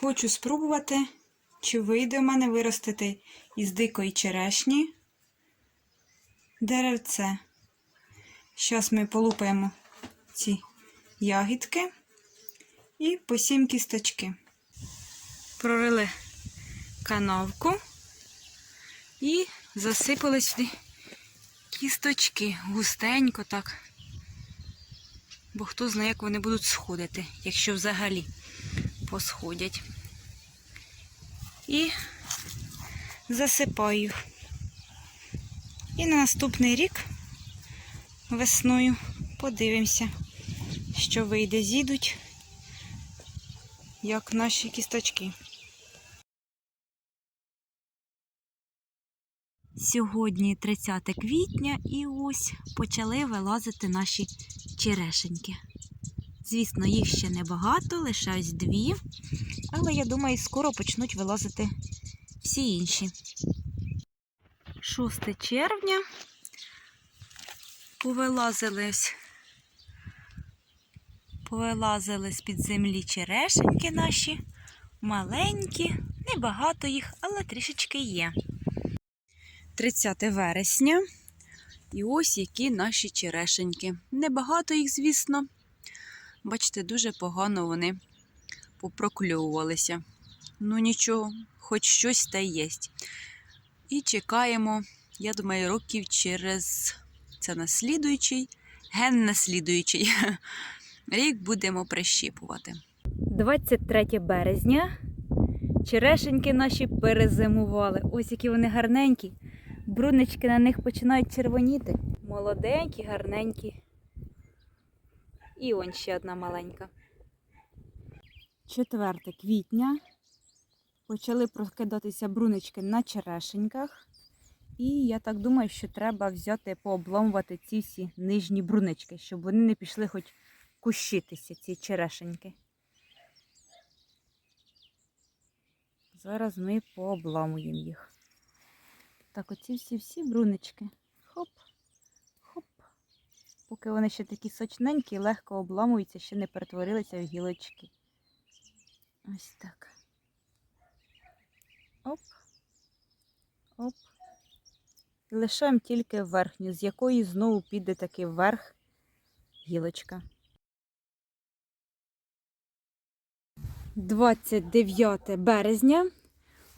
Хочу спробувати, чи вийде в мене виростити із дикої черешні деревце. Зараз ми полупаємо ці ягідки і посім кісточки. Прорили канавку і засипали сюди кісточки густенько так. Бо хто знає, як вони будуть сходити, якщо взагалі посходять. І засипаю. І на наступний рік весною подивимося, що вийде, зійдуть, як наші кісточки. Сьогодні 30 квітня і ось почали вилазити наші черешеньки. Звісно, їх ще небагато, лише ось дві, але я думаю, скоро почнуть вилазити всі інші. 6 червня повилазили ось, повилазили з-під землі черешеньки наші, маленькі, небагато їх, але трішечки є. 30 вересня. І ось які наші черешеньки. Небагато їх, звісно. Бачите, дуже погано вони попрокльовувалися. Ну нічого, хоч щось та є. І чекаємо, я думаю, років через це наслідуючий, ген наслідуючий. Рік будемо прищіпувати. 23 березня. Черешеньки наші перезимували. Ось які вони гарненькі. Брунички на них починають червоніти. Молоденькі, гарненькі. І он ще одна маленька. 4 квітня. Почали прокидатися брунички на черешеньках. І я так думаю, що треба взяти пообламувати ці всі нижні брунички, щоб вони не пішли хоч кущитися, ці черешеньки. Зараз ми пообламуємо їх. Так, оці всі-всі брунички. Хоп, хоп. Поки вони ще такі сочненькі, легко обламуються, ще не перетворилися в гілочки. Ось так. Оп. Оп. Лишаємо тільки верхню, з якої знову піде такий верх гілочка. 29 березня.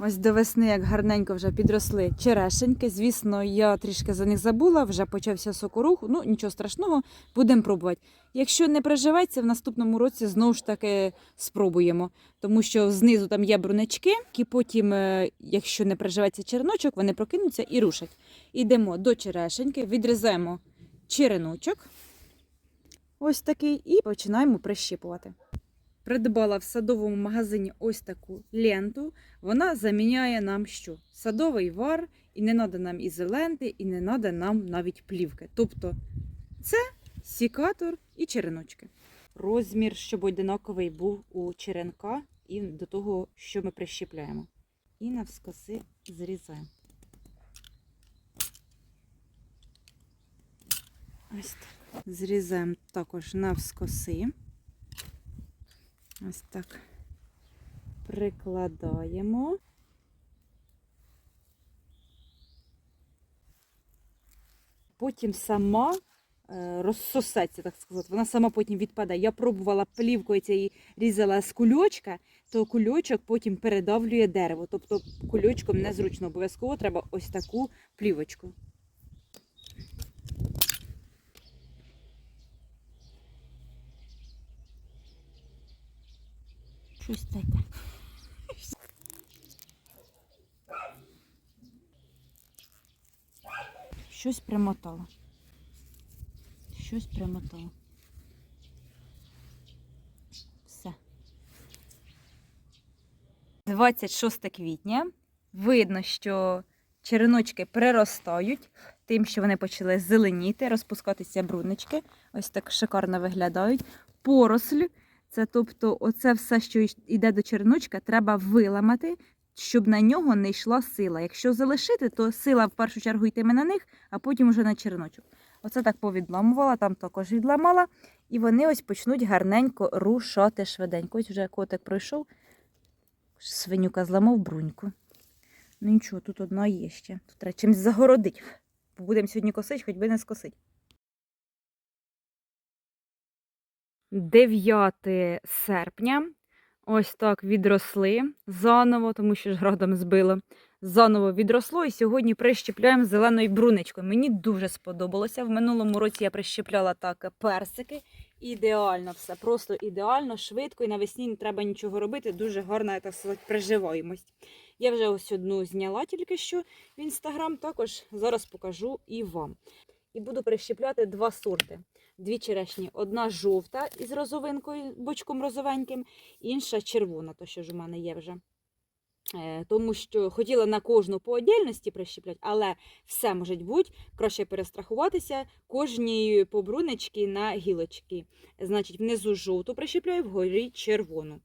Ось до весни, як гарненько вже підросли черешеньки. Звісно, я трішки за них забула, вже почався сокорух. Ну, нічого страшного, будемо пробувати. Якщо не приживеться, в наступному році знову ж таки спробуємо. Тому що знизу там є брунички, які потім, е, якщо не приживеться череночок, вони прокинуться і рушать. Йдемо до черешеньки, відрізаємо череночок. Ось такий, і починаємо прищіпувати. Придбала в садовому магазині ось таку ленту. Вона заміняє нам що? Садовий вар, і не треба нам ізоленти, і не треба нам навіть плівки. Тобто це сікатор і череночки. Розмір, щоб одинаковий був у черенка і до того, що ми прищіпляємо. І навскоси зрізаємо. Ось так. Зрізаємо також навскоси. Ось так прикладаємо. Потім сама е, розсосеться, так сказати. Вона сама потім відпадає. Я пробувала плівкою цієї різала з кульочка, то кульочок потім передавлює дерево. Тобто кульочком незручно. Обов'язково треба ось таку плівочку. Щось таке. Щось примотало. Щось примотало. Все. 26 квітня. Видно, що череночки приростають, тим, що вони почали зеленіти, розпускатися брунички. Ось так шикарно виглядають. Поросль. Це тобто, оце все, що йде до череночка, треба виламати, щоб на нього не йшла сила. Якщо залишити, то сила в першу чергу йтиме на них, а потім вже на череночок. Оце так повідламувала, там також відламала. І вони ось почнуть гарненько рушати швиденько. Ось вже котик пройшов. Свинюка зламав бруньку. Ну нічого, тут одна є ще. Тут треба чимось загородити. Будемо сьогодні косити, хоч би не скосить. 9 серпня. Ось так відросли заново, тому що ж градом збило. Заново відросло і сьогодні прищепляємо зеленою брунечкою. Мені дуже сподобалося. В минулому році я прищепляла так персики. Ідеально все, просто ідеально, швидко і навесні не треба нічого робити. Дуже гарна так сказати, приживаємость. Я вже ось одну зняла тільки що в інстаграм, також зараз покажу і вам. І буду прищепляти два сорти. Дві черешні. Одна жовта із розовинкою, бочком розовеньким, інша червона, то що ж у мене є вже. Е, Тому що хотіла на кожну по отдільності прищепляти, але все може бути. Краще перестрахуватися кожній по брунечки на гілочки. Значить, внизу жовту прищепляю, вгорі червону.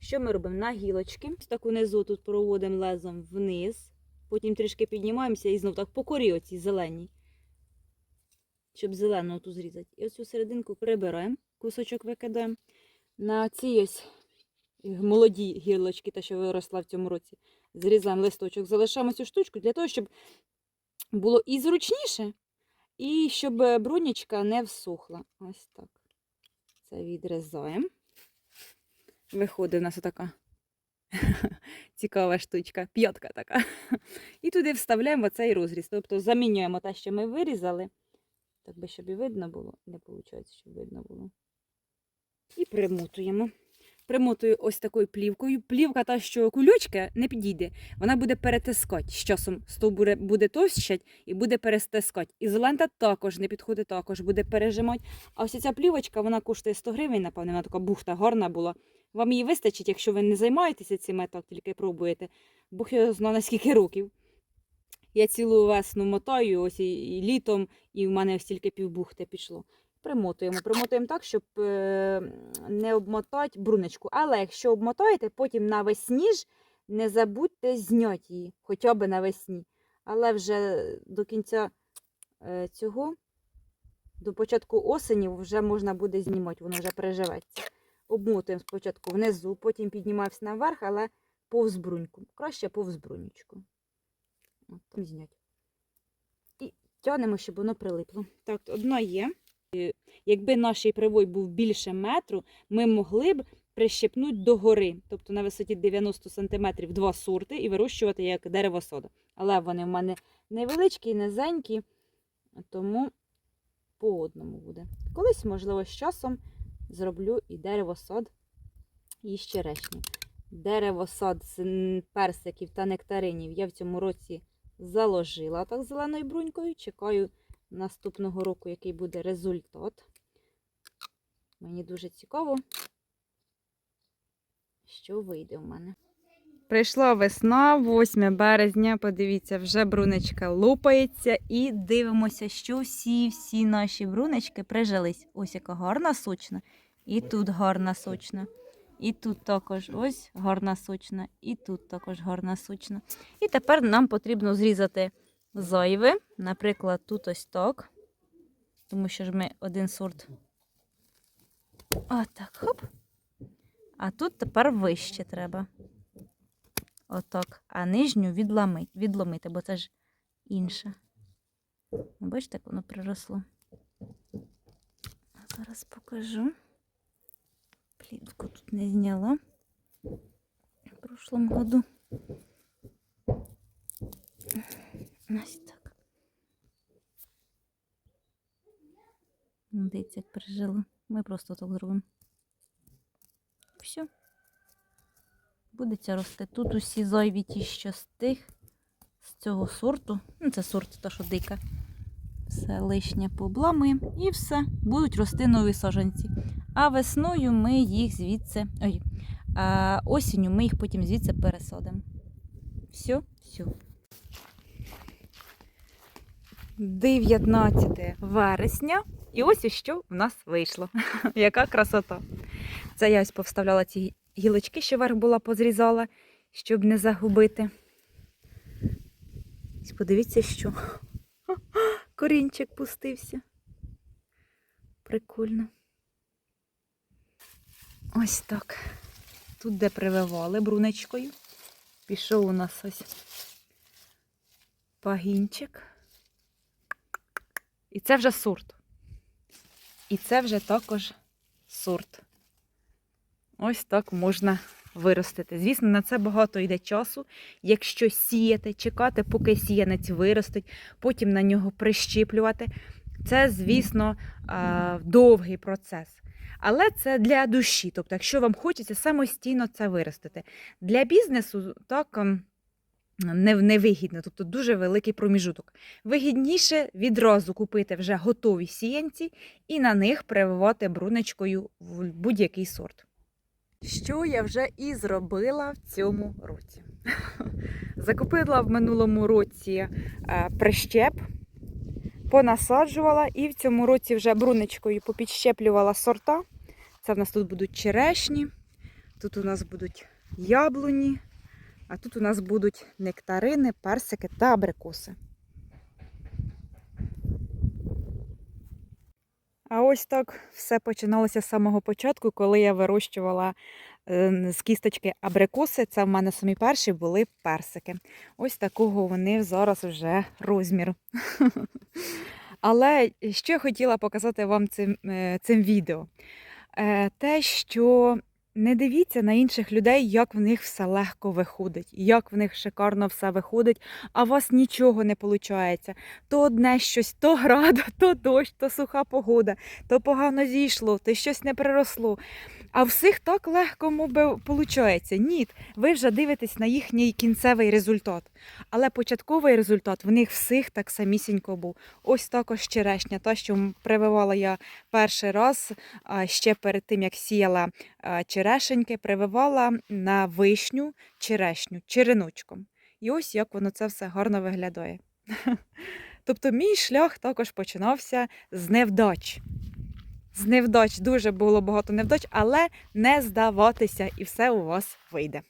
Що ми робимо на гілочки? Ось так унизу тут проводимо лезом вниз, потім трішки піднімаємося і знов так по корі оцій зеленій, щоб зелену оту зрізати. І оцю серединку прибираємо, кусочок викидаємо. На цій ось молоді гілочки, та що виросла в цьому році, зрізаємо листочок, залишаємо цю штучку для того, щоб було і зручніше, і щоб брунічка не всохла. Ось так. Це відрізаємо. Виходить у нас така цікава штучка, п'ятка така. І туди вставляємо цей розріз. Тобто замінюємо те, що ми вирізали. Так би, щоб і видно було. Не виходить, щоб видно було. І примотуємо. Примотую ось такою плівкою. Плівка та, що кульочка, не підійде. Вона буде перетискати. З часом стовбур буде товщать і буде перестискати. Ізолента також не підходить, також буде пережимати. А ось ця плівочка, вона коштує 100 гривень, напевно, вона така бухта гарна була. Вам її вистачить, якщо ви не займаєтеся цим, так тільки пробуєте. Бог його на скільки років. Я цілу весну мотаю, ось і, і літом, і в мене ось тільки півбухти пішло. Примотуємо. Примотуємо так, щоб е, не обмотати брунечку. Але якщо обмотаєте, потім навесні ж не забудьте зняти її, хоча б навесні. Але вже до кінця е, цього, до початку осені, вже можна буде знімати, воно вже переживеться. Обмотуємо спочатку внизу, потім піднімаємося наверх, але повз бруньку. Краще повз брунючку. От, там знять. І тягнемо, щоб воно прилипло. Так, одна є. Якби наш привой був більше метру, ми могли б прищепнути догори, тобто на висоті 90 см два сорти і вирощувати як дерево сода. Але вони в мене невеличкі, низенькі, тому по одному буде. Колись, можливо, з часом зроблю і дерево сад, і з черешні. Дерево сад з персиків та нектаринів я в цьому році заложила так зеленою брунькою. Чекаю наступного року, який буде результат. Мені дуже цікаво, що вийде в мене. Прийшла весна, 8 березня. Подивіться, вже брунечка лупається. І дивимося, що всі-всі наші брунечки прижились. Ось яка гарна сочна. І тут гарна сочна. І тут також ось гарна сочна. І тут також гарна сочна. І тепер нам потрібно зрізати зайве. Наприклад, тут ось так. Тому що ж ми один сорт. Отак, хоп. А тут тепер вище треба. Отак. А нижню відломити, відломити, бо це ж інше. Ну, Бачите, як воно приросло. Зараз покажу. Плівку тут не зняла в прошлому году. Ось так. Дивіться, як пережило. Ми просто так зробимо. Все. Буде ця рости. Тут усі зайві ті, що тих, з цього сорту. Ну, це сорт та, що дика. Все лишнє пообламуємо і все. Будуть рости нові саженці. А весною ми їх звідси. Ой, а осінню ми їх потім звідси пересадимо. Все, все. 19 вересня. І ось і що в нас вийшло. Яка красота. Це я ось повставляла ці гілочки, що верх була позрізала, щоб не загубити. Ось Подивіться, що. Корінчик пустився. Прикольно. Ось так. Тут, де прививали брунечкою. Пішов у нас ось пагінчик. І це вже сорт. І це вже також сорт. Ось так можна виростити. Звісно, на це багато йде часу. Якщо сіяти, чекати, поки сіянець виростить, потім на нього прищіплювати. Це, звісно, довгий процес. Але це для душі. Тобто, якщо вам хочеться самостійно це виростити. Для бізнесу так ем, невигідно, тобто дуже великий проміжуток. Вигідніше відразу купити вже готові сіянці і на них прививати брунечкою в будь-який сорт. Що я вже і зробила в цьому році. Закупила в минулому році е, прищеп, понасаджувала і в цьому році вже брунечкою попідщеплювала сорта. Це в нас тут будуть черешні, тут у нас будуть яблуні, а тут у нас будуть нектарини, персики та абрикоси. А ось так все починалося з самого початку, коли я вирощувала е, з кісточки абрикоси. Це в мене самі перші були персики. Ось такого вони зараз вже розмір. Але що я хотіла показати вам цим, е, цим відео? Е, Те, що не дивіться на інших людей, як в них все легко виходить, як в них шикарно все виходить, а у вас нічого не виходить. То одне щось, то града, то дощ, то суха погода, то погано зійшло, то щось не приросло. А всіх так легко мов би, виходить. Ні, ви вже дивитесь на їхній кінцевий результат. Але початковий результат в них всіх так самісінько був. Ось також черешня, та, що прививала я перший раз, ще перед тим, як сіяла черешеньки, прививала на вишню черешню череночком. І ось як воно це все гарно виглядає. Тобто мій шлях також починався з невдач. З невдач дуже було багато невдач, але не здаватися, і все у вас вийде.